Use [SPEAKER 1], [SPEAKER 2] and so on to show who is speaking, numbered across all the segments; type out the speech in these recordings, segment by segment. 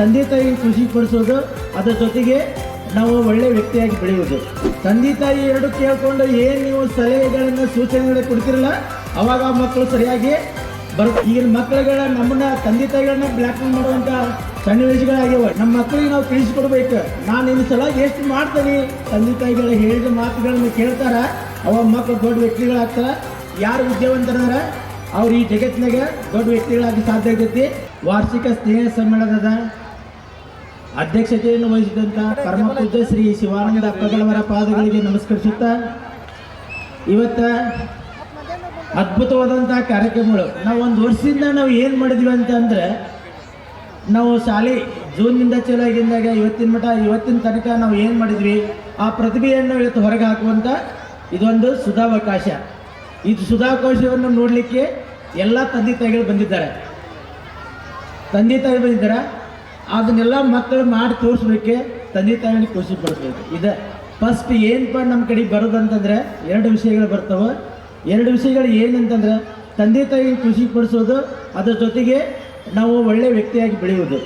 [SPEAKER 1] ತಂದೆ ತಾಯಿ ಖುಷಿ ಪಡಿಸೋದು, ಅದರ ಜೊತೆಗೆ ನಾವು ಒಳ್ಳೆಯ ವ್ಯಕ್ತಿಯಾಗಿ ಬೆಳೆಯೋದು ತಂದೆ ತಾಯಿ ಎರಡು ಕೇಳಿಕೊಂಡು ಏನು ನೀವು ಸಲಹೆಗಳನ್ನು ಸೂಚನೆಗಳು ಕೊಡ್ತಿರಲ್ಲ, ಅವಾಗ ಮಕ್ಕಳು ಸರಿಯಾಗಿ ಬರ್ ಈಗಿನ ಮಕ್ಕಳುಗಳ ನಮ್ಮನ್ನ, ತಂದೆ ತಾಯಿಗಳನ್ನ ಬ್ಲ್ಯಾಕ್ ಮೇಲ್ ಮಾಡುವಂಥ ಸನ್ನಿವೇಶಗಳಾಗ್ಯಾವ ನಮ್ಮ ಮಕ್ಕಳಿಗೆ ನಾವು ತಿಳಿಸ್ಕೊಡ್ಬೇಕು. ನಾನು ಇನ್ನು ಸಲ ಎಷ್ಟು ಮಾಡ್ತೀನಿ? ತಂದೆ ತಾಯಿಗಳು ಹೇಳಿದ ಮಾತುಗಳನ್ನು ಕೇಳ್ತಾರ. ಅವ ಮಕ್ಕಳು ದೊಡ್ಡ ವ್ಯಕ್ತಿಗಳಾಗ್ತಾರ. ಯಾರು ವಿದ್ಯಾವಂತರಾರ ಅವ್ರು ಈ ಜಗತ್ತಿನಾಗ ದೊಡ್ಡ ವ್ಯಕ್ತಿಗಳಾಗಿ ಸಾಧ್ಯ ಆಗ್ತೈತಿ. ವಾರ್ಷಿಕ ಸ್ನೇಹ ಸಮ್ಮೇಳನದ ಅಧ್ಯಕ್ಷತೆಯನ್ನು ವಹಿಸಿದಂತ ಪರಮ ಪೂಜ್ಯ ಶ್ರೀ ಶಿವಾನಂದ ಅಪ್ಪಗಳವರ ಪಾದಗಳಿಗೆ ನಮಸ್ಕರಿಸುತ್ತಾ, ಇವತ್ತ ಅದ್ಭುತವಾದಂತಹ ಕಾರ್ಯಕ್ರಮಗಳು. ನಾವು ಒಂದು ವರ್ಷದಿಂದ ನಾವು ಏನು ಮಾಡಿದ್ವಿ ಅಂತಂದ್ರೆ, ನಾವು ಶಾಲೆ ಜೂನ್ನಿಂದ ಚಾಲು ಆಗಿದ್ದಾಗ ಇವತ್ತಿನ ಮಟ್ಟ ಇವತ್ತಿನ ತನಕ ನಾವು ಏನು ಮಾಡಿದ್ವಿ, ಆ ಪ್ರತಿಭೆಯನ್ನು ಇವತ್ತು ಹೊರಗೆ ಹಾಕುವಂಥ ಇದೊಂದು ಸುಧಾವಕಾಶ. ಇದು ಸುಧಾವಕಾಶವನ್ನು ನೋಡಲಿಕ್ಕೆ ಎಲ್ಲ ತಂದೆ ತಾಯಿಗಳು ಬಂದಿದ್ದಾರೆ. ತಂದೆ ತಾಯಿ ಬಂದಿದ್ದಾರೆ? ಅದನ್ನೆಲ್ಲ ಮಕ್ಕಳು ಮಾಡಿ ತೋರಿಸ್ಬೇಕೆ, ತಂದೆ ತಾಯಿ ಖುಷಿ ಪಡಿಸ್ಬೇಕು ಇದು ಫಸ್ಟ್ ಏನಪ್ಪ ನಮ್ಮ ಕಡೆ ಬರೋದಂತಂದ್ರೆ ಎರಡು ವಿಷಯಗಳು ಬರ್ತವೆ. ಎರಡು ವಿಷಯಗಳು ಏನಂತಂದ್ರೆ ತಂದೆ ತಾಯಿ ಖುಷಿ ಪಡಿಸೋದು ಅದ್ರ ಜೊತೆಗೆ ನಾವು ಒಳ್ಳೆ ವ್ಯಕ್ತಿಯಾಗಿ ಬೆಳೆಯೋದು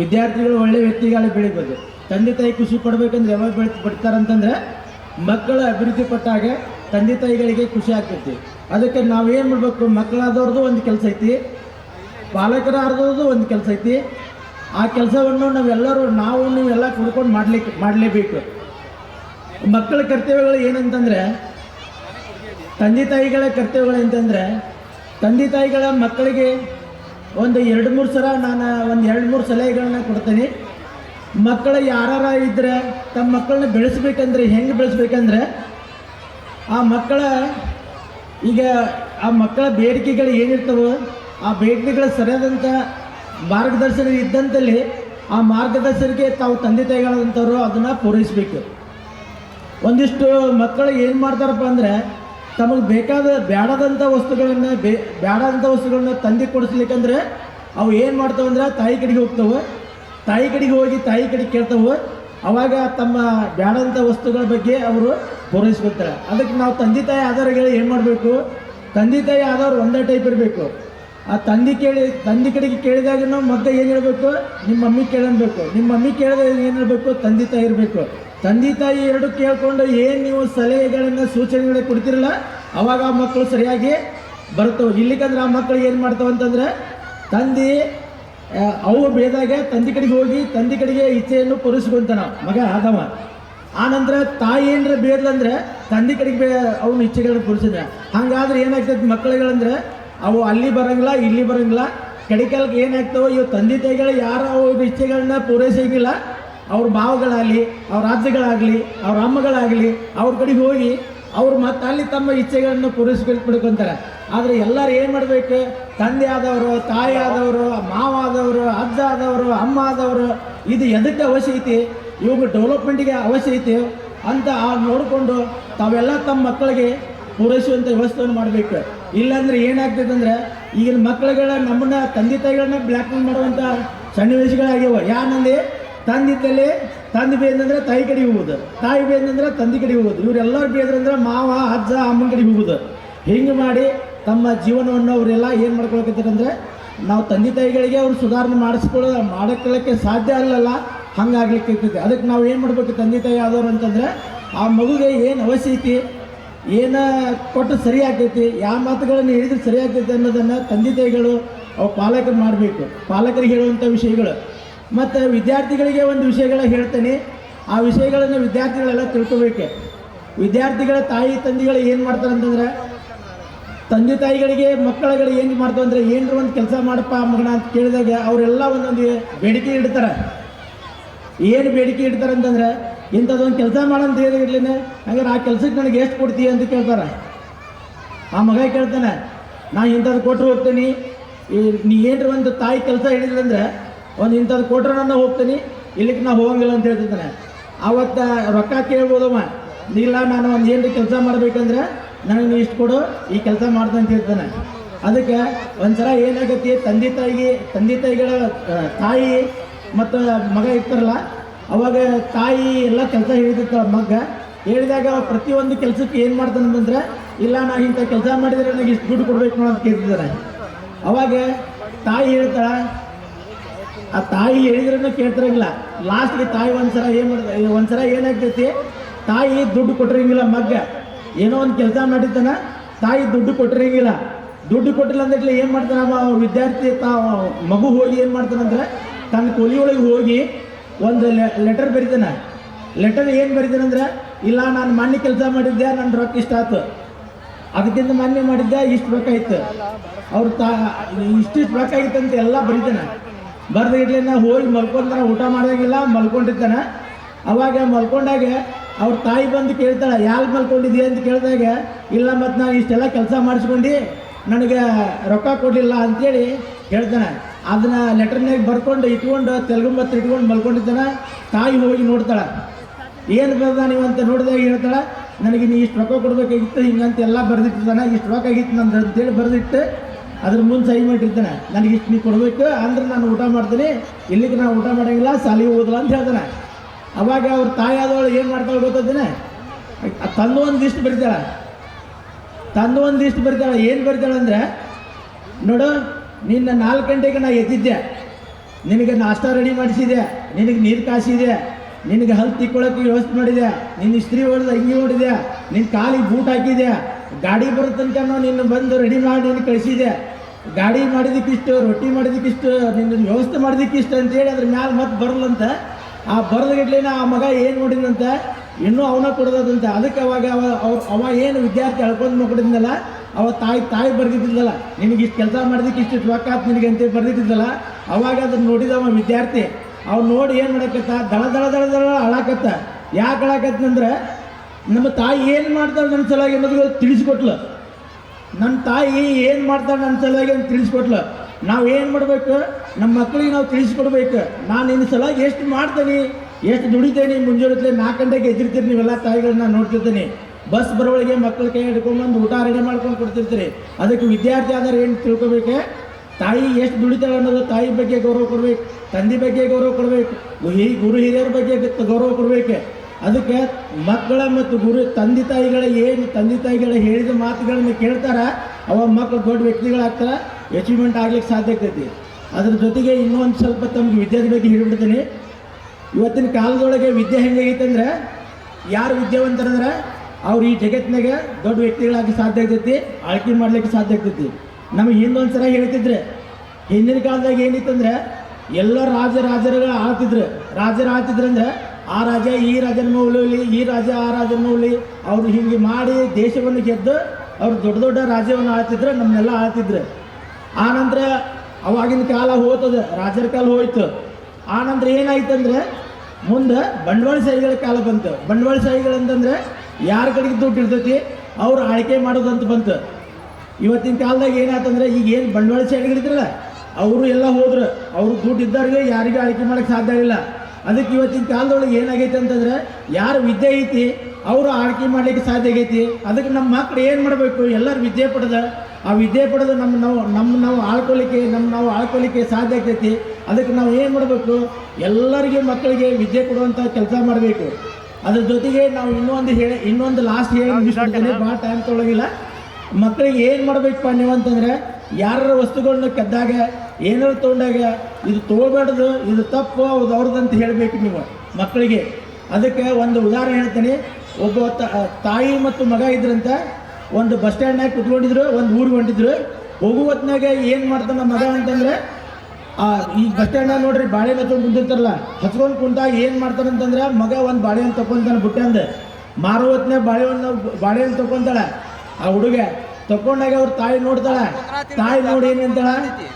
[SPEAKER 1] ವಿದ್ಯಾರ್ಥಿಗಳು ಒಳ್ಳೆ ವ್ಯಕ್ತಿಗಳಾಗಿ ಬೆಳಿಬೋದು. ತಂದೆ ತಾಯಿ ಖುಷಿ ಪಡ್ಬೇಕಂದ್ರೆ ಯಾವಾಗ ಬೆಳೆ ಪಡ್ತಾರಂತಂದ್ರೆ ಮಕ್ಕಳ ಅಭಿವೃದ್ಧಿ ಪಟ್ಟಾಗ ತಂದೆ ತಾಯಿಗಳಿಗೆ ಖುಷಿ ಆಗ್ತೈತಿ. ಅದಕ್ಕೆ ನಾವೇನು ಮಾಡಬೇಕು? ಮಕ್ಕಳಾದವ್ರದ್ದು ಒಂದು ಕೆಲಸ ಐತಿ ಪಾಲಕರಾರ್ದು ಒಂದು ಕೆಲಸ ಐತಿ ಆ ಕೆಲಸವನ್ನು ನಾವೆಲ್ಲರೂ ನಾವು ನೀವೆಲ್ಲ ಕುಡ್ಕೊಂಡು ಮಾಡ್ಲಿಕ್ಕೆ, ಮಾಡಲೇಬೇಕು. ಮಕ್ಕಳ ಕರ್ತವ್ಯಗಳು ಏನಂತಂದ್ರೆ, ತಂದೆ ತಾಯಿಗಳ ಕರ್ತವ್ಯಗಳು ಅಂತಂದರೆ, ತಂದೆ ತಾಯಿಗಳ ಮಕ್ಕಳಿಗೆ ಒಂದು ಎರಡು ಮೂರು ಸಲ ನಾನು ಒಂದು ಎರಡು ಮೂರು ಸಲಹೆಗಳನ್ನ ಕೊಡ್ತೀನಿ. ಮಕ್ಕಳು ಯಾರಾರ ಇದ್ದರೆ ತಮ್ಮ ಮಕ್ಕಳನ್ನ ಬೆಳೆಸ್ಬೇಕಂದ್ರೆ, ಹೆಂಗೆ ಬೆಳೆಸ್ಬೇಕಂದ್ರೆ, ಆ ಮಕ್ಕಳ, ಈಗ ಆ ಮಕ್ಕಳ ಬೇಡಿಕೆಗಳು ಏನಿರ್ತವೋ, ಆ ಬೇಡಿಕೆಗಳ ಸರಿಯಾದಂಥ ಮಾರ್ಗದರ್ಶನ ಇದ್ದಂತಲ್ಲಿ ಆ ಮಾರ್ಗದರ್ಶನಕ್ಕೆ ತಾವು ತಂದೆ ತಾಯಿಗಳಂಥವ್ರು ಅದನ್ನು ಪೂರೈಸಬೇಕು. ಒಂದಿಷ್ಟು ಮಕ್ಕಳು ಏನು ಮಾಡ್ತಾರಪ್ಪ ಅಂದರೆ, ತಮಗೆ ಬೇಕಾದ ಬೇಡದಂಥ ವಸ್ತುಗಳನ್ನು ಬೇ ಬೇಡದಂಥ ವಸ್ತುಗಳನ್ನ ತಂದು ಕೊಡಿಸ್ಲಿಕ್ಕಂದ್ರೆ ಅವು ಏನು ಮಾಡ್ತಾವೆ ಅಂದ್ರೆ ತಾಯಿ ಕಡೆಗೆ ಹೋಗ್ತವೆ. ತಾಯಿ ಕಡೆಗೆ ಹೋಗಿ ತಾಯಿ ಕಡೆ ಕೇಳ್ತವೆ. ಅವಾಗ ತಮ್ಮ ಬೇಡದಂಥ ವಸ್ತುಗಳ ಬಗ್ಗೆ ಅವರು ಪೂರೈಸ್ಕೊತಾರೆ ಅದಕ್ಕೆ ನಾವು ತಂದೆ ತಾಯಿ ಆಧಾರಗಳು ಏನು ಮಾಡಬೇಕು? ತಂದೆ ತಾಯಿ ಆದವ್ರು ಒಂದೇ ಟೈಪ್ ಇರಬೇಕು. ಆ ತಂದೆ ಕೇಳಿ ತಂದೆ ಕಡೆಗೆ ಕೇಳಿದಾಗ ನಾವು ಮೊದಲು ಏನು ಹೇಳಬೇಕು? ನಿಮ್ಮ ಮಮ್ಮಿ ಕೇಳಬೇಕು ನಿಮ್ಮ ಮಮ್ಮಿ ಕೇಳಿದಾಗ ಏನು ಹೇಳಬೇಕು? ತಂದೆ ತಾಯಿ ಇರಬೇಕು. ತಂದೆ ತಾಯಿ ಎರಡು ಕೇಳಿಕೊಂಡು ಏನು ನೀವು ಸಲಹೆಗಳನ್ನು ಸೂಚನೆಗಳು ಕೊಡ್ತಿರಲ್ಲ, ಅವಾಗ ಆ ಮಕ್ಕಳು ಸರಿಯಾಗಿ ಬರ್ತವೆ. ಇಲ್ಲಿಕಂದ್ರೆ ಆ ಮಕ್ಕಳು ಏನು ಮಾಡ್ತಾವೆ ಅಂತಂದ್ರೆ, ತಂದೆ ಅವು ಬೇದಾಗ ತಂದೆ ಕಡೆಗೆ ಹೋಗಿ ತಂದೆ ಕಡೆಗೆ ಇಚ್ಛೆಯನ್ನು ಪೂರೈಸ್ಕೊಂತಾನ ಮಗ ಆದವ. ಆನಂತರ ತಾಯಿ ಏನರ ಬೇಡ್ಲಂದ್ರೆ ತಂದೆ ಕಡೆಗೆ ಅವನು ಇಚ್ಛೆಗಳನ್ನ ಪೂರೈಸಿದ್ರೆ ಹಂಗಾದ್ರೆ ಏನಾಗ್ತದೆ ಮಕ್ಕಳುಗಳಂದ್ರೆ ಅವು ಅಲ್ಲಿ ಬರಂಗಿಲ್ಲ, ಇಲ್ಲಿ ಬರಂಗಿಲ್ಲ. ಕಡಿಕಾಲಕ್ಕೆ ಏನಾಗ್ತವೆ ಇವು ತಂದೆ ತಾಯಿಗಳು ಯಾರು ಅವ್ರ ಇಚ್ಛೆಗಳನ್ನ ಪೂರೈಸಂಗಿಲ್ಲ. ಅವ್ರ ಭಾವಗಳಾಗಲಿ, ಅವ್ರ ಅಜ್ಜಗಳಾಗಲಿ, ಅವ್ರ ಅಮ್ಮಗಳಾಗಲಿ, ಅವ್ರ ಕಡೆಗೆ ಹೋಗಿ ಅವ್ರು ಮತ್ತೆ ಅಲ್ಲಿ ತಮ್ಮ ಇಚ್ಛೆಗಳನ್ನು ಪೂರೈಸ್ಕೊಳ್ಬಿಡ್ಕೊಂತಾರೆ ಆದರೆ ಎಲ್ಲರೂ ಏನು ಮಾಡಬೇಕು? ತಂದೆ ಆದವರು, ತಾಯಿ ಆದವರು, ಮಾವ ಆದವರು, ಅಜ್ಜ ಆದವರು, ಅಮ್ಮ ಆದವರು, ಇದು ಎದಕ್ಕೆ ಅವಶ್ಯ ಐತಿ? ಇವಾಗ ಡೆವಲಪ್ಮೆಂಟಿಗೆ ಅವಶ್ಯ ಐತಿ ಅಂತ ನೋಡಿಕೊಂಡು ತಾವೆಲ್ಲ ತಮ್ಮ ಮಕ್ಕಳಿಗೆ ಪೂರೈಸುವಂಥ ವ್ಯವಸ್ಥೆಯನ್ನು ಮಾಡಬೇಕು. ಇಲ್ಲಾಂದ್ರೆ ಏನಾಗ್ತದೆ ಅಂದ್ರೆ ಈಗಿನ ಮಕ್ಕಳುಗಳ ನಮ್ಮನ್ನ ತಂದೆ ತಾಯಿಗಳನ್ನ ಬ್ಲ್ಯಾಕ್ ಮೇಲ್ ಮಾಡುವಂಥ ಸನ್ನಿವೇಶಗಳಾಗ್ಯಾವ. ಯಾರಲ್ಲಿ ತಂದೆ ತಲೆ, ತಂದೆ ಬೇದಂದ್ರೆ ತಾಯಿ ಕಡೆ ಹೋಗುದು ತಾಯಿ ಬೇದಂದ್ರೆ ತಂದೆ ಕಡೆ ಹೋಗುದು ಇವರೆಲ್ಲರೂ ಬೇದ್ರಂದ್ರೆ ಮಾವ, ಅಜ್ಜ, ಅಮ್ಮನ ಕಡೆ ಹೋಗುದು ಹಿಂಗೆ ಮಾಡಿ ತಮ್ಮ ಜೀವನವನ್ನು ಅವರೆಲ್ಲ ಏನು ಮಾಡ್ಕೊಳಕತ್ತಾರೆ ನಾವು ತಂದೆ ತಾಯಿಗಳಿಗೆ ಅವ್ರು ಸುಧಾರಣೆ ಮಾಡಿಸ್ಕೊಳ್ಳೋ ಮಾಡಕ್ಕೆ ಸಾಧ್ಯ ಅಲ್ಲಲ್ಲ, ಹಂಗಾಗ್ಲಿಕ್ಕೆ ಇರ್ತೈತೆ ಅದಕ್ಕೆ ನಾವು ಏನು ಮಾಡ್ಬೇಕು? ತಂದೆ ತಾಯಿ ಆದವ್ರು ಅಂತಂದ್ರೆ ಆ ಮಗುಗೆ ಏನು ಅವಶ್ಯ ಐತಿ ಏನು ಕೊಟ್ಟು ಸರಿ ಆಗ್ತೈತಿ, ಯಾವ ಮಾತುಗಳನ್ನು ಹೇಳಿದ್ರೆ ಸರಿ ಆಗ್ತೈತಿ ಅನ್ನೋದನ್ನು ತಂದೆ ತಾಯಿಗಳು ಅವು ಪಾಲಕರು ಮಾಡಬೇಕು. ಪಾಲಕರಿಗೆ ಹೇಳುವಂಥ ವಿಷಯಗಳು. ಮತ್ತು ವಿದ್ಯಾರ್ಥಿಗಳಿಗೆ ಒಂದು ವಿಷಯಗಳ ಹೇಳ್ತೇನೆ. ಆ ವಿಷಯಗಳನ್ನು ವಿದ್ಯಾರ್ಥಿಗಳೆಲ್ಲ ತಿಳ್ಕೊಬೇಕು. ವಿದ್ಯಾರ್ಥಿಗಳ ತಾಯಿ ತಂದೆಗಳು ಏನು ಮಾಡ್ತಾರೆ ಅಂತಂದ್ರೆ, ತಂದೆ ತಾಯಿಗಳಿಗೆ ಮಕ್ಕಳುಗಳು ಏನು ಮಾಡ್ತಾವೆ ಅಂದರೆ, ಏನರ ಒಂದು ಕೆಲಸ ಮಾಡಪ್ಪ ಮಗನ ಅಂತ ಕೇಳಿದಾಗ ಅವರೆಲ್ಲ ಒಂದೊಂದು ಬೇಡಿಕೆ ಇಡ್ತಾರೆ. ಏನು ಬೇಡಿಕೆ ಇಡ್ತಾರೆ ಅಂತಂದ್ರೆ ಇಂಥದ್ದೊಂದು ಕೆಲಸ ಮಾಡಂತ ಹೇಳಿರ್ಲಿನ ಹಂಗಾರೆ ಆ ಕೆಲಸಕ್ಕೆ ನನಗೆ ಎಷ್ಟು ಕೊಡ್ತೀಯ ಅಂತ ಕೇಳ್ತಾರೆ. ಆ ಮಗ ಕೇಳ್ತಾನೆ ನಾನು ಇಂಥದ್ದು ಕೊಟ್ಟರು ಹೋಗ್ತೀನಿ. ಈ ನೀ ಏನ್ರ ಒಂದು ತಾಯಿ ಕೆಲಸ ಹೇಳಿದ್ರಂದ್ರೆ ಒಂದು ಇಂಥದ್ದು ಕೊಟ್ಟರೆ ನಾನು ಹೋಗ್ತೀನಿ. ಇಲ್ಲಿಗೆ ನಾ ಹೋಗಂಗಿಲ್ಲ ಅಂತ ಹೇಳ್ತಿದ್ದಾನೆ. ಆವತ್ತು ರೊಕ್ಕ ಕೇಳ್ಬೋದಮ್ಮ ಇಲ್ಲ, ನಾನು ಒಂದು ಏನು ಕೆಲಸ ಮಾಡಬೇಕಂದ್ರೆ ನನಗೆ ನೀ ಇಷ್ಟು ಕೊಡು, ಈ ಕೆಲಸ ಮಾಡ್ದೆ ಅಂತ ಹೇಳ್ತಾನೆ. ಅದಕ್ಕೆ ಒಂದ್ಸಲ ಏನಾಗತ್ತೆ, ತಂದೆ ತಾಯಿಗೆ, ತಂದೆ ತಾಯಿಗಳ ತಾಯಿ ಮತ್ತು ಮಗ ಇರ್ತಾರಲ್ಲ ಅವಾಗ ತಾಯಿ ಎಲ್ಲ ಕೆಲಸ ಹೇಳಿರ್ತಾಳ ಮಗ್ಗ ಹೇಳಿದಾಗ ಪ್ರತಿಯೊಂದು ಕೆಲಸಕ್ಕೆ ಏನು ಮಾಡ್ತಾನೆ ಅಂತಂದ್ರೆ ಇಲ್ಲ, ನಾ ಇಂಥ ಕೆಲಸ ಮಾಡಿದರೆ ನನಗೆ ಇಷ್ಟು ದುಡ್ಡು ಕೊಡಬೇಕು ಅಂತ ಕೇಳ್ತಿದ್ದಾರೆ. ಅವಾಗ ತಾಯಿ ಹೇಳ್ತಾಳೆ, ಆ ತಾಯಿ ಹೇಳಿದ್ರೂ ಕೇಳ್ತಿರಂಗಿಲ್ಲ. ಲಾಸ್ಟ್ಗೆ ತಾಯಿ ಒಂದ್ಸಲ ಏನು ಮಾಡ್ತಾರೆ ಒಂದ್ಸಲ ಏನಾಗ್ತೈತಿ, ತಾಯಿ ದುಡ್ಡು ಕೊಟ್ಟಿರಂಗಿಲ್ಲ ಮಗ್ಗ ಏನೋ ಒಂದು ಕೆಲಸ ಮಾಡಿದ್ದಾನ, ತಾಯಿ ದುಡ್ಡು ಕೊಟ್ಟಿರಂಗಿಲ್ಲ. ದುಡ್ಡು ಕೊಟ್ಟಿಲ್ಲ ಅಂದ್ರೆ ಏನು ಮಾಡ್ತಾನ ವಿದ್ಯಾರ್ಥಿ ತಾ ಮಗು ಹೋಗಿ ಏನು ಮಾಡ್ತಾನಂದ್ರೆ, ತನ್ನ ಕೊಲಿಯೊಳಗೆ ಹೋಗಿ ಒಂದು ಲೆಟರ್ ಬರಿತಾನೆ. ಲೆಟರ್ ಏನು ಬರಿತಾನಂದ್ರೆ ಇಲ್ಲ, ನಾನು ಮೊನ್ನೆ ಕೆಲಸ ಮಾಡಿದ್ದೆ ನನ್ನ ರೊಕ್ಕ ಇಷ್ಟ ಆಯ್ತು ಅದಕ್ಕಿಂತ ಮೊನ್ನೆ ಮಾಡಿದ್ದೆ, ಇಷ್ಟು ರೊಕ್ಕ ಇತ್ತು ಅವ್ರು ತಾ ಇಷ್ಟಿಷ್ಟು ಬೇಕಾಗಿತ್ತು ಅಂತ ಎಲ್ಲ ಬರೀತಾನೆ. ಬರ್ದ ನಾ ಹೋಗಿ ಮಲ್ಕೊಂತಾನೆ, ಊಟ ಮಾಡೋಂಗಿಲ್ಲ ಮಲ್ಕೊಂಡಿರ್ತಾನೆ. ಅವಾಗ ಮಲ್ಕೊಂಡಾಗ ಅವ್ರ ತಾಯಿ ಬಂದು ಕೇಳ್ತಾಳೆ ಯಾರು ಮಲ್ಕೊಂಡಿದ್ದೀಯ ಅಂತ ಕೇಳಿದಾಗ, ಇಲ್ಲ ಮತ್ತು ನಾನು ಇಷ್ಟೆಲ್ಲ ಕೆಲಸ ಮಾಡಿಸ್ಕೊಂಡು, ನನಗೆ ರೊಕ್ಕ ಕೊಡಲಿಲ್ಲ ಅಂತೇಳಿ ಹೇಳ್ತಾನೆ. ಅದನ್ನ ಲೆಟರ್ನಾಗ ಬರ್ಕೊಂಡು ಇಟ್ಕೊಂಡು ತೆಲುಗು ಮತ್ತು ಇಟ್ಕೊಂಡು ಮಲ್ಕೊಂಡಿದ್ದಾನೆ ತಾಯಿ ಹೋಗಿ ನೋಡ್ತಾಳೆ. ಏನು ಬರ್ದ ನೀವು ಅಂತ ನೋಡಿದಾಗ ಹೇಳ್ತಾಳೆ, ನನಗೆ ನೀ ಇಷ್ಟು ರೊಕ್ಕ ಕೊಡಬೇಕಾಗಿತ್ತು, ಹಿಂಗಂತ ಎಲ್ಲ ಬರೆದಿಟ್ಟಿದ್ದಾನೆ, ಇಷ್ಟು ರೊಕ್ಕ ಆಗಿತ್ತು ನಂದು ಅಂತೇಳಿ ಬರೆದಿಟ್ಟು ಅದ್ರ ಮುಂದೆ ಸಹಿ ಮಾಡಿರ್ತಾನೆ. ನನಗೆ ಇಷ್ಟು ನೀ ಕೊಡಬೇಕು, ಅಂದ್ರೆ ನಾನು ಊಟ ಮಾಡ್ತೀನಿ, ಇಲ್ಲಿಗೆ ನಾನು ಊಟ ಮಾಡಂಗಿಲ್ಲ ಸಾಲಿ ಓದಲ್ಲ ಅಂತ ಹೇಳ್ತಾನೆ. ಅವಾಗ ಅವ್ರ ತಾಯಿ ಆದವಳು ಏನು ಮಾಡ್ತಾಳೆ ಗೊತ್ತದೇನೆ? ತಂದು ಒಂದು ಇಷ್ಟು ಬರಿತಾಳೆ. ತಂದು ಒಂದು ಇಷ್ಟು ಬರಿತಾಳೆ. ಏನು ಬರ್ತಾಳ ಅಂದ್ರೆ ನೋಡು ನಿನ್ನ ನಾಲ್ಕು ಗಂಟೆಗೆ ನಾ ಎದ್ದಿದ್ದೆ. ನಿನಗೆ ನಾಷ್ಟ ರೆಡಿ ಮಾಡಿಸಿದೆ. ನಿನಗೆ ನೀರು ಕಾಸಿದೆ ನಿನಗೆ ಹಲ್ ತಿಕ್ಕೊಳ್ಳೋಕೆ ವ್ಯವಸ್ಥೆ ಮಾಡಿದೆ. ನಿನ್ನ ಇಸ್ತ್ರಿ ಹೊಡೆದ ಅಂಗಿ ಹೊಡಿದೆ. ನಿನ್ನ ಕಾಲಿಗೆ ಬೂಟ್ ಹಾಕಿದೆ. ಗಾಡಿ ಬರೋ ತನಕ ನಿನ್ನ ಬಂದು ರೆಡಿ ಮಾಡಿ ನಿನ್ನ ಕಳಿಸಿದೆ. ಗಾಡಿ ಮಾಡಿದಕ್ಕಿಷ್ಟು ರೊಟ್ಟಿ ಮಾಡಿದಕ್ಕಿಷ್ಟು ನಿನ್ನ ವ್ಯವಸ್ಥೆ ಮಾಡಿದಕ್ಕಿಷ್ಟು ಅಂತೇಳಿ ಅದ್ರ ಮ್ಯಾಲೆ ಮತ್ತೆ ಬರಲಂತ. ಆ ಬರದ ಗಟ್ಲೆನ ಆ ಮಗ ಏನು ನೋಡಿದಂತೆ ಇನ್ನೂ ಅವನ ಕೊಡೋದಂತೆ ಅದಕ್ಕೆ ಅವಾಗ ಅವ ಅವ ಏನು ವಿದ್ಯಾರ್ಥಿ ಹೇಳ್ಕೊಂಡು ಮಕ್ಕಳಿದ್ನಲ್ಲ ಅವ ತಾಯಿ ತಾಯಿ ಬರ್ದಿದ್ದಿದ್ದಲ್ಲ. ನಿನಗೆ ಇಷ್ಟು ಕೆಲಸ ಮಾಡಿದಕ್ಕೆ ಇಷ್ಟು ರೊಕ್ಕ ಆತು ನಿನಗೆ ಅಂತ ಬರ್ದಿದ್ದಿದ್ದಲ್ಲ. ಅವಾಗ ಅದನ್ನ ನೋಡಿದವ ವಿದ್ಯಾರ್ಥಿ. ಅವ್ನು ನೋಡಿ ಏನು ಮಾಡಕತ್ತ? ದಳ ದಳ ದಳ ದಳ ಅಳಾಕತ್ತ. ಯಾಕೆ ಅಳಾಕತ್ತಂದ್ರೆ ನಮ್ಮ ತಾಯಿ ಏನು ಮಾಡ್ತಾಳೆ ನನ್ನ ಸಲುವಾಗಿ ಅನ್ನೋದು ತಿಳಿಸ್ಕೊಟ್ಲು. ನನ್ನ ತಾಯಿ ಏನು ಮಾಡ್ತಾಳೆ ನನ್ನ ಸಲುವಾಗಿ ಅಂತ ತಿಳಿಸ್ಕೊಟ್ಲು. ನಾವು ಏನು ಮಾಡಬೇಕು? ನಮ್ಮ ಮಕ್ಕಳಿಗೆ ನಾವು ತಿಳಿಸ್ಕೊಡ್ಬೇಕು. ನಾನು ನಿನ್ನ ಸಲುವಾಗಿ ಎಷ್ಟು ಮಾಡ್ತೀನಿ, ಎಷ್ಟು ದುಡಿತೇನೆ, ಮುಂಜಾನೆ ನಾಲ್ಕು ಗಂಟೆಗೆ ಎದ್ದಿರ್ತೀನಿ ನೀವೆಲ್ಲ ತಾಯಿಗಳನ್ನ ನೋಡ್ತಿರ್ತೀನಿ. ಬಸ್ ಬರೋಳಿಗೆ ಮಕ್ಕಳ ಕೈ ಹಿಡ್ಕೊಂಬಂದು ಊಟ ರೆಡಿ ಮಾಡ್ಕೊಂಡು ಕೊಡ್ತಿರ್ತೀರಿ. ಅದಕ್ಕೆ ವಿದ್ಯಾರ್ಥಿ ಆದ್ರೆ ಏನು ತಿಳ್ಕೊಬೇಕು? ತಾಯಿ ಎಷ್ಟು ದುಡಿತಾಳೆ ಅನ್ನೋದು ತಾಯಿ ಬಗ್ಗೆ ಗೌರವ ಕೊಡ್ಬೇಕು, ತಂದೆ ಬಗ್ಗೆ ಗೌರವ ಕೊಡ್ಬೇಕು, ಈ ಗುರು ಹಿರಿಯರ ಬಗ್ಗೆ ಗೌರವ ಕೊಡ್ಬೇಕು? ಅದಕ್ಕೆ ಮಕ್ಕಳ ಮತ್ತು ಗುರು ತಂದೆ ತಾಯಿಗಳ ಏನು ತಂದೆ ತಾಯಿಗಳ ಹೇಳಿದ ಮಾತುಗಳನ್ನು ಕೇಳ್ತಾರ, ಅವ ಮಕ್ಕಳು ದೊಡ್ಡ ವ್ಯಕ್ತಿಗಳಾಗ್ತಾರೆ ಅಚೀವ್ಮೆಂಟ್ ಆಗ್ಲಿಕ್ಕೆ ಸಾಧ್ಯ ಆಗ್ತೈತಿ ಅದ್ರ ಜೊತೆಗೆ ಇನ್ನೊಂದು ಸ್ವಲ್ಪ ತಮ್ಗೆ ವಿದ್ಯಾದ ಬಗ್ಗೆ ಹೇಳ್ಬಿಡ್ತೀನಿ. ಇವತ್ತಿನ ಕಾಲದೊಳಗೆ ವಿದ್ಯೆ ಹೆಂಗೈತೆ ಅಂದ್ರೆ, ಯಾರು ವಿದ್ಯಾವಂತರಂದ್ರೆ ಅವ್ರು ಈ ಜಗತ್ತಿನಾಗ ದೊಡ್ಡ ವ್ಯಕ್ತಿಗಳಾಗಿ ಸಾಧ್ಯ ಆಗ್ತೈತಿ ಆಳ್ಕೆ ಮಾಡ್ಲಿಕ್ಕೆ ಸಾಧ್ಯ ಆಗ್ತೈತಿ. ನಮಗೆ ಹಿಂದೊಂದು ಸಲ ಹೇಳ್ತಿದ್ರೆ, ಹಿಂದಿನ ಕಾಲದಾಗ ಏನಿತ್ತಂದ್ರೆ ಎಲ್ಲ ರಾಜ ರಾಜರುಗಳು ಆಳ್ತಿದ್ರು. ರಾಜರು ಆಳ್ತಿದ್ರಂದ್ರೆ ಆ ರಾಜ ಈ ರಾಜನ ಉಳಿಲಿ ಈ ರಾಜ ಆ ರಾಜನ ಉಳಿ ಅವ್ರು ಹಿಂಗೆ ಮಾಡಿ ದೇಶವನ್ನು ಗೆದ್ದು ಅವ್ರು ದೊಡ್ಡ ದೊಡ್ಡ ರಾಜ್ಯವನ್ನು ಆಳ್ತಿದ್ರು, ನಮ್ಮನ್ನೆಲ್ಲ ಆಳ್ತಿದ್ರು. ಆನಂತರ ಅವಾಗಿನ ಕಾಲ ಹೋಯ್ತದ ರಾಜರ ಕಾಲ ಹೋಯ್ತು. ಆನಂತರ ಏನಾಯ್ತಂದ್ರೆ ಮುಂದೆ ಬಂಡವಾಳ ಬಂಡವಾಳಶಾಹಿಗಳ ಕಾಲ ಬಂತು. ಬಂಡವಾಳಶಾಹಿಗಳಂತಂದ್ರೆ ಯಾರ ಕಡೆಗೆ ದುಡ್ಡು ಇರ್ತೈತಿ? ಅವ್ರು ಆಳ್ಕೆ ಮಾಡೋದಂತ ಬಂತು. ಇವತ್ತಿನ ಕಾಲದಾಗ ಏನಾಯ್ತಂದ್ರೆ ಈಗ ಏನು ಬಂಡವಾಳ ಶಾಲೆಗಳಿದ್ರಲ್ಲ ಅವರು ಎಲ್ಲ ಹೋದ್ರು. ಅವರು ದುಡ್ಡು ಇದ್ದವ್ರಿಗೆ ಯಾರಿಗೂ ಆಳ್ಕೆ ಮಾಡೋಕ್ಕೆ ಸಾಧ್ಯ ಆಗಿಲ್ಲ ಅದಕ್ಕೆ ಇವತ್ತಿನ ಕಾಲದೊಳಗೆ ಏನಾಗೈತೆ ಅಂತಂದ್ರೆ, ಯಾರು ವಿದ್ಯೆ ಐತಿ, ಅವರು ಆಳ್ಕೆ ಮಾಡ್ಲಿಕ್ಕೆ ಸಾಧ್ಯ ಆಗೈತಿ. ಅದಕ್ಕೆ ನಮ್ಮ ಮಕ್ಕಳು ಏನು ಮಾಡಬೇಕು? ಎಲ್ಲರೂ ವಿದ್ಯೆ ಪಡೆದ. ಆ ವಿದ್ಯೆ ಪಡೆದು ನಮ್ಮ ನಾವು ನಮ್ಮ ನಾವು ಆಳ್ಕೊಳ್ಳಿಕ್ಕೆ ನಮ್ಮ ನಾವು ಆಳ್ಕೊಳ್ಳಿಕ್ಕೆ ಸಾಧ್ಯ ಆಗ್ತೈತಿ. ಅದಕ್ಕೆ ನಾವು ಏನು ಮಾಡಬೇಕು? ಎಲ್ಲರಿಗೆ ಮಕ್ಕಳಿಗೆ ವಿದ್ಯೆ ಕೊಡುವಂಥ ಕೆಲಸ ಮಾಡಬೇಕು. ಅದ್ರ ಜೊತೆಗೆ ನಾವು ಇನ್ನೊಂದು ಹೇಳಿ ಇನ್ನೊಂದು ಲಾಸ್ಟ್ ಹೇಳಿ ಭಾಳ ಟೈಮ್ ತೊಳಗಿಲ್ಲ. ಮಕ್ಕಳಿಗೆ ಏನು ಮಾಡಬೇಕಪ್ಪ ನೀವು ಅಂತಂದ್ರೆ ಯಾರ ವಸ್ತುಗಳನ್ನ ಕದ್ದಾಗ ಏನಾರು ತೊಗೊಂಡಾಗ ಇದು ತೊಗೊಳ್ಬಾರ್ದು ಇದು ತಪ್ಪು ಅದು ಅವ್ರದ್ದು ಅಂತ ಹೇಳಬೇಕು ನೀವು ಮಕ್ಕಳಿಗೆ ಅದಕ್ಕೆ ಒಂದು ಉದಾಹರಣೆ ಹೇಳ್ತೀನಿ. ಒಬ್ಬ ತಾಯಿ ಮತ್ತು ಮಗ ಇದ್ರಂತ ಒಂದು ಬಸ್ ಸ್ಟ್ಯಾಂಡ್ನಾಗ ಕುತ್ಕೊಂಡಿದ್ರು ಒಂದು ಊರಿಗೆ ಹೊಂಟಿದ್ರು. ಹೋಗುವ ಹೊತ್ನಾಗ ಏನು ಮಾಡ್ತಾನೆ ಮಗ ಅಂತಂದ್ರೆ ಈ ಬಸ್ ನೋಡ್ರಿ ಬಾಳೆಹಣ್ಣು ಹಚ್ಕೊಂಡು ಕುಂತಿರ್ತಾರಲ್ಲ ಹಚ್ಕೊಂಡು ಕುಂತಾಗ ಏನು ಮಾಡ್ತಾನಂತಂದ್ರೆ ಮಗ ಒಂದು ಬಾಳೆಹಣ್ಣು ತಗೊಂತಾನೆ ಬುಟ್ಟಂದು ಮಾರೋ ಹೊತ್ನಾಗ ಬಾಳೆಹಣ್ಣು ಬಾಳೆಹಣ್ಣು ತಗೊಂತಾಳೆ ಆ ಹುಡುಗ ತಕೊಂಡಾಗ ಅವ್ರ ತಾಯಿ ನೋಡ್ತಾಳ. ತಾಯಿ ನೋಡಿ ಏನು ಅಂತಾಳ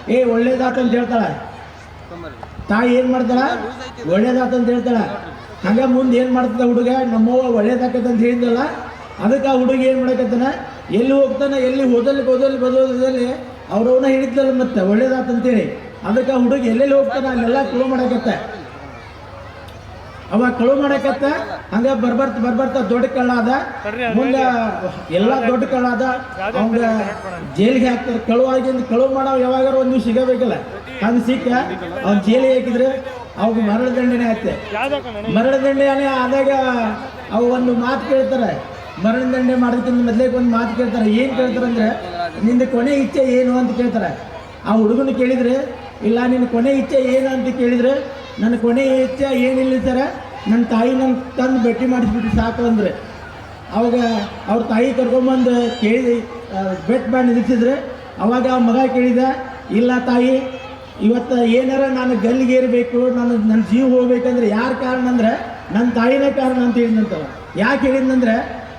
[SPEAKER 1] ಏ, ಒಳ್ಳೇದಾತ ಅಂತ ಹೇಳ್ತಾಳ. ತಾಯಿ ಏನ್ ಮಾಡ್ತಾಳ? ಒಳ್ಳೇದಾತ ಅಂತ ಹೇಳ್ತಾಳ. ಹಂಗ ಮುಂದೆ ಏನು ಮಾಡ್ತದ ಹುಡುಗ? ನಮ್ಮವ್ವ ಒಳ್ಳೇದಾಕತ್ತ ಅಂತ ಹೇಳಿದ್ರಲ್ಲ ಅದಕ್ಕೆ ಆ ಹುಡುಗ ಏನು ಮಾಡಕತ್ತಾನ? ಎಲ್ಲಿ ಹೋಗ್ತಾನ? ಎಲ್ಲಿ ಹೋದಲ್ಲಿ ಹೋದಲ್ಲಿ ಬದಲಿ ಅವ್ರವನ್ನ ಹಿಡಿತಲ್ಲ ಮತ್ತೆ, ಒಳ್ಳೇದಾತ ಅಂತೇಳಿ. ಅದಕ್ಕೆ ಹುಡುಗಿ ಎಲ್ಲೆಲ್ಲಿ ಹೋಗ್ತಾನ? ಅಲ್ಲೆಲ್ಲ ಕಳು ಮಾಡಕತ್ತ. ಅವ ಕಳು ಮಾಡಕತ್ತ. ಹಂಗ ಬರ್ಬರ್ತ ಬರ್ಬರ್ತ ದೊಡ್ಡ ಕಳ್ಳ ಅದ. ಮುಂದ ಎಲ್ಲ ದೊಡ್ಡ ಕಳ್ಳ ಅದ. ಅವಂಗ ಜೈಲಿಗೆ ಹಾಕ್ತಾರೆ. ಕಳು ಆಗಿಂದ ಕಳು ಮಾಡೋ ಯಾವಾಗಾರ ಒಂದು ಸಿಗಬೇಕಲ್ಲ. ಹಂಗ ಸಿಕ್ಕ ಅವ್ನ ಜೈಲಿಗೆ ಹಾಕಿದ್ರೆ ಅವಾಗ ಮರಳ ದಂಡನೆ ಆಯ್ತೆ ಮರಳ ದಂಡನೆ ಆದಾಗ ಅವು ಒಂದು ಮಾತು ಕೇಳ್ತಾರೆ. ಮರಣ ದಂಡೆ ಮಾಡೋದಕ್ಕಿಂತ ಮೊದ್ಲೇಕ್ ಒಂದು ಮಾತು ಕೇಳ್ತಾರೆ. ಏನು ಕೇಳ್ತಾರೆ ಅಂದ್ರೆ ನಿಂದ ಕೊನೆ ಇಚ್ಛೆ ಏನು ಅಂತ ಕೇಳ್ತಾರೆ. ಆ ಹುಡುಗನ ಕೇಳಿದ್ರೆ ಇಲ್ಲ ನಿನ್ನ ಕೊನೆ ಇಚ್ಛೆ ಏನು ಅಂತ ಕೇಳಿದ್ರೆ, ನನ್ನ ಕೊನೆ ಇಚ್ಛೆ ಏನಿಲ್ಲ ಸರ ನನ್ನ ತಾಯಿ ನನ್ನ ತಂದು ಭೇಟಿ ಮಾಡಿಸ್ಬಿಟ್ಟು ಸಾಕು ಅಂದ್ರೆ. ಅವಾಗ ಅವ್ರ ತಾಯಿ ಕರ್ಕೊಂಬಂದು ಕೇಳಿ ಬೆಟ್ ಮಾಡಿ ನಿಲ್ಲಿಸಿದ್ರೆ, ಅವಾಗ ಆ ಮಗ ಕೇಳಿದ, ಇಲ್ಲ ತಾಯಿ, ಇವತ್ತು ಏನಾರ ನಾನು ಗಲ್ಲಿಗೇರಬೇಕು, ನಾನು ನನ್ನ ಜೀವ ಹೋಗ್ಬೇಕಂದ್ರೆ ಯಾರ ಕಾರಣ ಅಂದ್ರೆ ನನ್ನ ತಾಯಿನೇ ಕಾರಣ ಅಂತ ಹೇಳಿದಂತವ ಯಾಕೆ ಹೇಳಿದ್ನಂದ್ರೆ,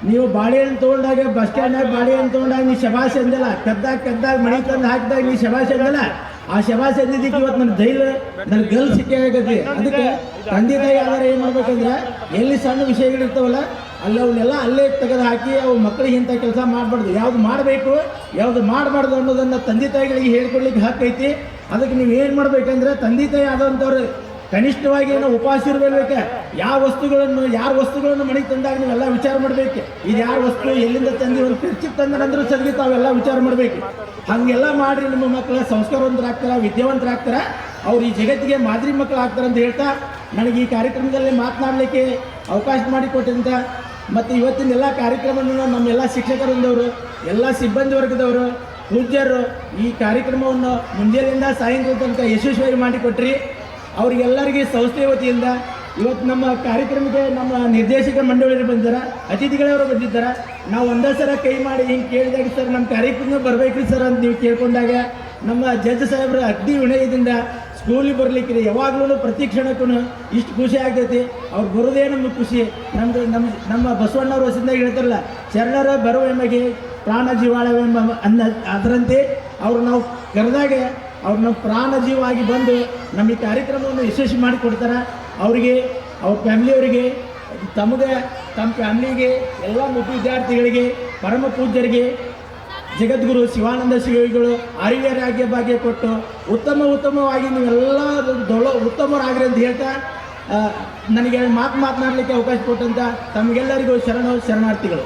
[SPEAKER 1] ನೀವು ಬಾಳೆಹಣ್ಣು ತೊಗೊಂಡಾಗ, ಬಸ್ ಸ್ಟ್ಯಾಂಡಾಗ ಬಾಳೆಹಣ್ಣು ತೊಗೊಂಡಾಗ ನೀ ಶಬಾಷ್ ಅಂದಲ್ಲ, ಕದ್ದಾಗ ಕದ್ದಾಗ ಮನೆ ತಂದು ಹಾಕಿದಾಗ ನೀ ಶಬಾಷ್ ಅಂದಲ್ಲ ಆ ಶಬಾಷ್ ಎದ್ದಿದ್ದಕ್ಕೆ ಇವತ್ತು ನನ್ನ ಧೈರ್ಯ ನನ್ನ ಗಲ್ ಸಿಕ್ಕೇ ಆಗತ್ತೆ. ಅದಕ್ಕೆ ತಂದೆ ತಾಯಿ ಆದರೆ ಏನು ಮಾಡ್ಬೇಕಂದ್ರೆ, ಎಲ್ಲಿ ಸಣ್ಣ ವಿಷಯಗಳಿರ್ತಾವಲ್ಲ ಅಲ್ಲಿ ಅವನ್ನೆಲ್ಲ ಅಲ್ಲೇ ತೆಗೆದು ಹಾಕಿ ಅವು ಮಕ್ಕಳಿಗೆ ಇಂಥ ಕೆಲಸ ಮಾಡಬಾರ್ದು. ಯಾವ್ದು ಮಾಡಬೇಕು, ಯಾವ್ದು ಮಾಡಬಾರ್ದು ಅನ್ನೋದನ್ನು ತಂದೆ ತಾಯಿಗಳಿಗೆ ಹೇಳ್ಕೊಡ್ಲಿಕ್ಕೆ ಹಕ್ಕೈತಿ ಅದಕ್ಕೆ ನೀವು ಏನು ಮಾಡ್ಬೇಕಂದ್ರೆ, ತಂದೆ ತಾಯಿ ಆದಂಥವ್ರು ಕನಿಷ್ಠವಾಗಿ ಏನೋ ಉಪವಾಸ ಇರಬೇಕು? ಯಾವ ವಸ್ತುಗಳನ್ನು, ಯಾರ ವಸ್ತುಗಳನ್ನು ಮನೆಗೆ ತಂದಾಗ ನೀವೆಲ್ಲ ವಿಚಾರ ಮಾಡಬೇಕು? ಇದು ಯಾರ ವಸ್ತು, ಎಲ್ಲಿಂದ ತಂದಿ, ಒಂದು ಖರ್ಚಿಗೆ ತಂದ್ರಂದ್ರೂ ಸರಿ ತಾವೆಲ್ಲ ವಿಚಾರ ಮಾಡಬೇಕು. ಹಾಗೆಲ್ಲ ಮಾಡಿರಿ, ನಿಮ್ಮ ಮಕ್ಕಳ ಸಂಸ್ಕಾರವಂತರಾಗ್ತಾರ, ವಿದ್ಯಾವಂತರಾಗ್ತಾರ. ಅವ್ರು ಈ ಜಗತ್ತಿಗೆ ಮಾದರಿ ಮಕ್ಕಳು ಆಗ್ತಾರೆ ಅಂತ ಹೇಳ್ತಾ ನನಗೆ ಈ ಕಾರ್ಯಕ್ರಮದಲ್ಲಿ ಮಾತನಾಡಲಿಕ್ಕೆ ಅವಕಾಶ ಮಾಡಿಕೊಟ್ಟಂತ ಮತ್ತು ಇವತ್ತಿನ ಎಲ್ಲ ಕಾರ್ಯಕ್ರಮವನ್ನು ನಮ್ಮೆಲ್ಲ ಶಿಕ್ಷಕರಂದವರು, ಎಲ್ಲ ಸಿಬ್ಬಂದಿ ವರ್ಗದವರು, ಪೂಜ್ಯರು ಈ ಕಾರ್ಯಕ್ರಮವನ್ನು ಮುಂಜಾನೆಯಿಂದ ಸಾಯಂಕಾಲ ತನಕ ಯಶಸ್ವಿಯಾಗಿ ಮಾಡಿಕೊಟ್ರಿ. ಅವರಿಗೆಲ್ಲರಿಗೆ ಸಂಸ್ಥೆ ವತಿಯಿಂದ ಇವತ್ತು ನಮ್ಮ ಕಾರ್ಯಕ್ರಮಕ್ಕೆ ನಮ್ಮ ನಿರ್ದೇಶಕ ಮಂಡಳಿಯವರು ಬಂದಿದ್ದಾರೆ. ಅತಿಥಿಗಳವರು ಬಂದಿದ್ದಾರೆ. ನಾವು ಒಂದೇ ಸಲ ಕೈ ಮಾಡಿ ಹಿಂಗೆ ಕೇಳಿದಾಗ ಸರ್ ನಮ್ಮ ಕಾರ್ಯಕ್ರಮ ಬರಬೇಕ್ರಿ ಸರ್ ಅಂತ ನೀವು ಕೇಳ್ಕೊಂಡಾಗ ನಮ್ಮ ಜಡ್ಜ್ ಸಾಹೇಬ್ರ ಅಗ್ನಿ ವಿನಯದಿಂದ ಸ್ಕೂಲಿಗೆ ಬರ್ಲಿಕ್ಕೆ ಯಾವಾಗಲೂ ಪ್ರತಿ ಕ್ಷಣಕ್ಕೂ ಇಷ್ಟು ಖುಷಿ ಆಗ್ತೈತಿ. ಅವ್ರು ಬರೋದೇ ನಮಗೆ ಖುಷಿ. ನಮ್ಮದು ನಮ್ಮ ನಮ್ಮ ಬಸವಣ್ಣವ್ರ ವಸಂದಾಗ ಹೇಳ್ತಾರಲ್ಲ, ಶರಣರ ಬರುವ ಎಂಬಗೆ ಪ್ರಾಣ ಜೀವಾಳವೆಂಬ ಅನ್ನ ಅದರಂತೆ ಅವ್ರು ನಾವು ಕರೆದಾಗ ಅವ್ರು ನಮ್ಮ ಪ್ರಾಣ ಜೀವವಾಗಿ ಬಂದು ನಮ್ಮ ಈ ಕಾರ್ಯಕ್ರಮವನ್ನು ಯಶಸ್ವಿ ಮಾಡಿಕೊಡ್ತಾರೆ ಅವರಿಗೆ, ಅವ್ರ ಫ್ಯಾಮಿಲಿಯವರಿಗೆ, ತಮಗೆ, ತಮ್ಮ ಫ್ಯಾಮಿಲಿಗೆ, ಎಲ್ಲ ಮುಖ್ಯ ವಿದ್ಯಾರ್ಥಿಗಳಿಗೆ, ಪರಮ ಪೂಜ್ಯರಿಗೆ, ಜಗದ್ಗುರು ಶಿವಾನಂದ ಶಿವಗಳು ಆರೋಗ್ಯ ಭಾಗ್ಯ ಕೊಟ್ಟು ಉತ್ತಮ ಉತ್ತಮವಾಗಿ ನೀವೆಲ್ಲ ದೊಳ ಉತ್ತಮರಾಗ್ರಿ ಅಂತ ಹೇಳ್ತಾ ನನಗೆ ಮಾತು ಮಾತನಾಡಲಿಕ್ಕೆ ಅವಕಾಶ ಕೊಟ್ಟಂತ ತಮಗೆಲ್ಲರಿಗೂ ಶರಣ, ಶರಣಾರ್ಥಿಗಳು.